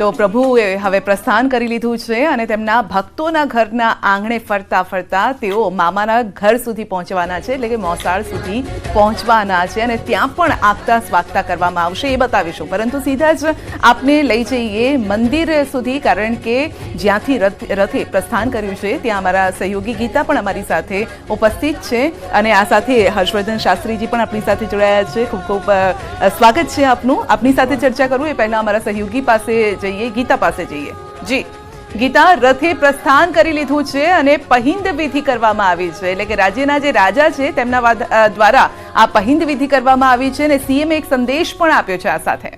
તો પ્રભુએ હવે પ્રસ્થાન કરી લીધું છે અને તેમના ભક્તોના ઘરના આંગણે ફરતા ફરતા તેઓ મામાના ઘર સુધી પહોંચવાના છે, એટલે કે મોસાળ સુધી પહોંચવાના છે અને ત્યાં પણ આગતા સ્વાગતા કરવામાં આવશે એ બતાવીશું. પરંતુ સીધા જ આપને લઈ જઈએ મંદિર સુધી, કારણ કે જ્યાંથી રથ, રથે પ્રસ્થાન કર્યું છે, ત્યાં અમારા સહયોગી ગીતા પણ અમારી સાથે ઉપસ્થિત છે અને આ સાથે હર્ષવર્ધન શાસ્ત્રીજી પણ આપણી સાથે જોડાયા છે. ખૂબ ખૂબ સ્વાગત છે આપનું. આપની સાથે ચર્ચા કરું એ પહેલાં અમારા સહયોગી પાસે જઈએ, ગીતા પાસે જઈએ. જી, ગીતા રથે પ્રસ્થાન કરી લીધું છે અને પહિંદ વિધિ કરવામાં આવી છે. એટલે કે રાજ્યના જે રાજા છે, તેમના દ્વારા આ પહિંદ વિધિ કરવામાં આવી છે અને સીએમ એક સંદેશ પણ આપ્યો છે આ સાથે.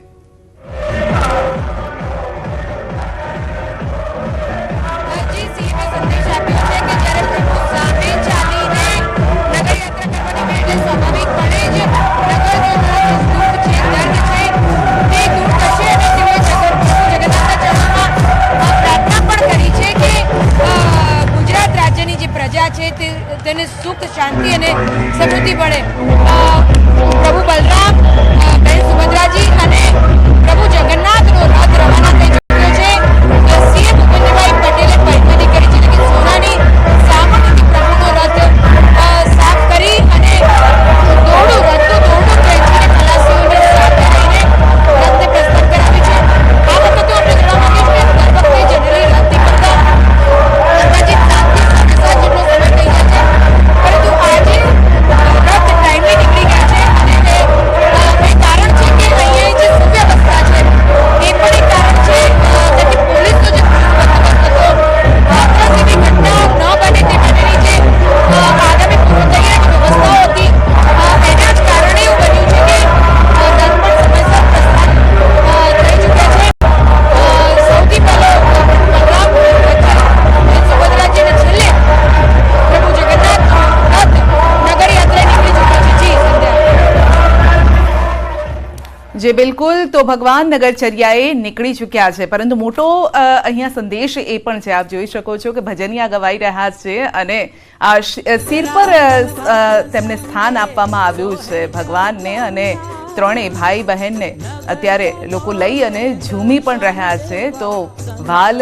જે, બિલકુલ. તો ભગવાન નગરચર્યાએ નીકળી ચૂક્યા છે. પરંતુ મોટો અહીંયા સંદેશ એ પણ છે. આપ જોઈ શકો છો કે ભજનિયા ગવાઈ રહ્યા છે અને આ શિર પર તેમને સ્થાન આપવામાં આવ્યું છે ભગવાનને. અને ત્રણેય ભાઈ બહેનને અત્યારે લોકો લઈ અને ઝૂમી પણ રહ્યા છે. તો વાલ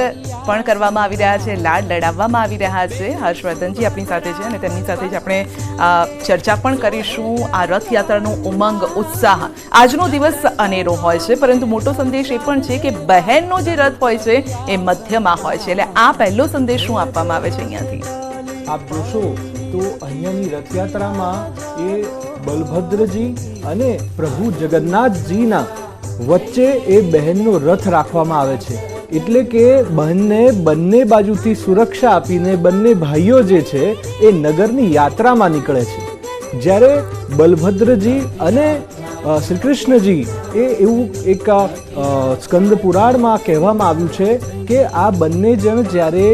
પણ કરવામાં આવી રહ્યા છે, લાડ લડાવવામાં આવી રહ્યા છે. હર્ષવર્ધનજી આપણી સાથે છે અને તેમની સાથે જ આપણે ચર્ચા પણ કરીશું. આ રથયાત્રાનો ઉમંગ, ઉત્સાહ. આજનો દિવસ અનેરો હોય છે, પરંતુ મોટો સંદેશ એ પણ છે કે બહેનનો જે રથ હોય છે એ મધ્યમાં હોય છે. એટલે આ પહેલો સંદેશ શું આપવામાં આવે છે અહીંયાથી. આપ જોશો તો અહીંયાની રથયાત્રામાં એ બલભદ્રજી અને પ્રભુ જગન્નાથજીના વચ્ચે એ બહેનનો રથ રાખવામાં આવે છે. એટલે કે બહેનને બંને બાજુથી સુરક્ષા આપીને બંને ભાઈઓ જે છે એ નગરની યાત્રામાં નીકળે છે. જ્યારે બલભદ્રજી અને શ્રી કૃષ્ણજી એ એવું એક સ્કંદ પુરાણમાં કહેવામાં આવ્યું છે કે આ બંને જણ જ્યારે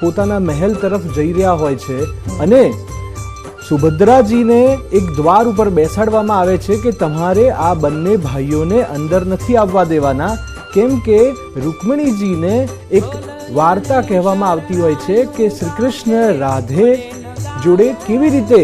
પોતાના મહેલ તરફ જઈ રહ્યા હોય છે અને સુભદ્રાજીને એક દ્વાર ઉપર બેસાડવામાં આવે છે કે તમારે આ બંને ભાઈઓને અંદર નથી આવવા દેવાના, કેમ કે રૂકમણીજીને એક વાર્તા કહેવામાં આવતી હોય છે કે શ્રી કૃષ્ણ રાધે જોડે કેવી રીતે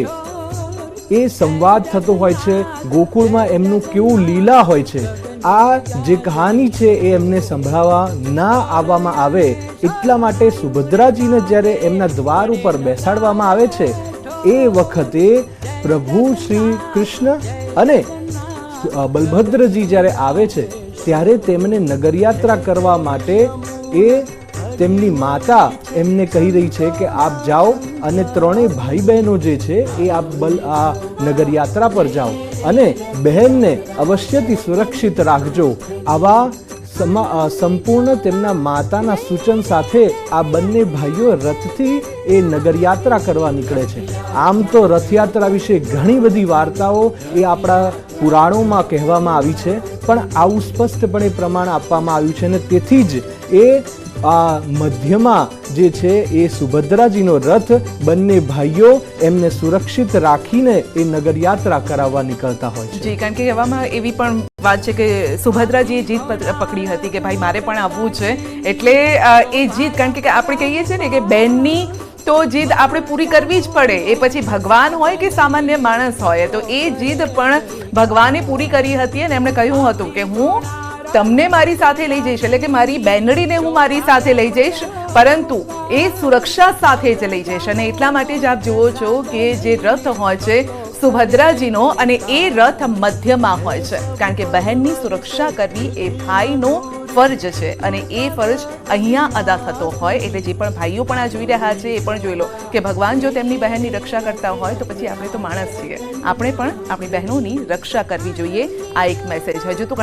એ સંવાદ થતો હોય છે, ગોકુળમાં એમનું કેવું લીલા હોય છે, આ જે કહાની છે એ એમને સંભળાવવા ના આવવામાં આવે એટલા માટે સુભદ્રાજીને જ્યારે એમના દ્વાર ઉપર બેસાડવામાં આવે છે એ વખતે પ્રભુ શ્રી કૃષ્ણ અને બલભદ્રજી જ્યારે આવે છે, ત્યારે તેમને નગરયાત્રા કરવા માટે એ તેમની માતા એમને કહી રહી છે કે આપ જાઓ અને ત્રણેય ભાઈ બહેનો જે છે, એ આપ બલ, આ નગરયાત્રા પર જાઓ અને બહેનને અવશ્યથી સુરક્ષિત રાખજો. આવા સંપૂર્ણ તેમના માતાના સૂચન સાથે આ બંને ભાઈઓ રથથી એ નગરયાત્રા કરવા નીકળે છે. આમ તો રથયાત્રા વિશે ઘણી બધી વાર્તાઓ એ આપણા પુરાણોમાં કહેવામાં આવી છે, પણ આવું સ્પષ્ટપણે પ્રમાણ આપવામાં આવ્યું છે અને તેથી જ એ આ મધ્યમાં જે છે એ સુભદ્રાજીનો રથ, બંને ભાઈઓ એમને સુરક્ષિત રાખીને એ નગરયાત્રા કરાવવા નીકળતા હોય છે. કારણ કે એવામાં એવી પણ વાત છે કે સુભદ્રાજીએ જીત પકડી હતી કે ભાઈ મારે પણ આવવું છે. એટલે એ જીત, કારણ કે આપણે કહીએ છીએ ને કે બેનની તો જીદ આપણે પૂરી કરવી જ પડે. એ પછી ભગવાન હોય કે સામાન્ય માણસ હોય. તો એ જીદ પણ ભગવાને પૂરી કરી હતી અને એમણે કહ્યું હતું કે હું તમને મારી સાથે લઈ જઈશ. એટલે કે મારી બેનડીને હું મારી સાથે લઈ જઈશ. પરંતુ એ સુરક્ષા સાથે જ લઈ જઈશ. અને એટલા માટે જ આપ જુઓ છો કે જે રથ હોય છે, સુભદ્રાજીનો, અને એ રથ મધ્યમાં હોય છે. કારણ કે બહેનની સુરક્ષા કરવી એ ભાઈનો ફરજ છે. અને એ ફરજ અહીંયા અદા થતો હોય. એટલે જે પણ ભાઈઓ પણ આ જોઈ રહ્યા છે, એ પણ જોઈ લો કે ભગવાન જો તેમની બહેનની રક્ષા કરતા હોય, તો પછી આપણે તો માણસ છીએ. આપણે પણ આપણી બહેનોની રક્ષા કરવી જોઈએ. આ એક મેસેજ હજુ તો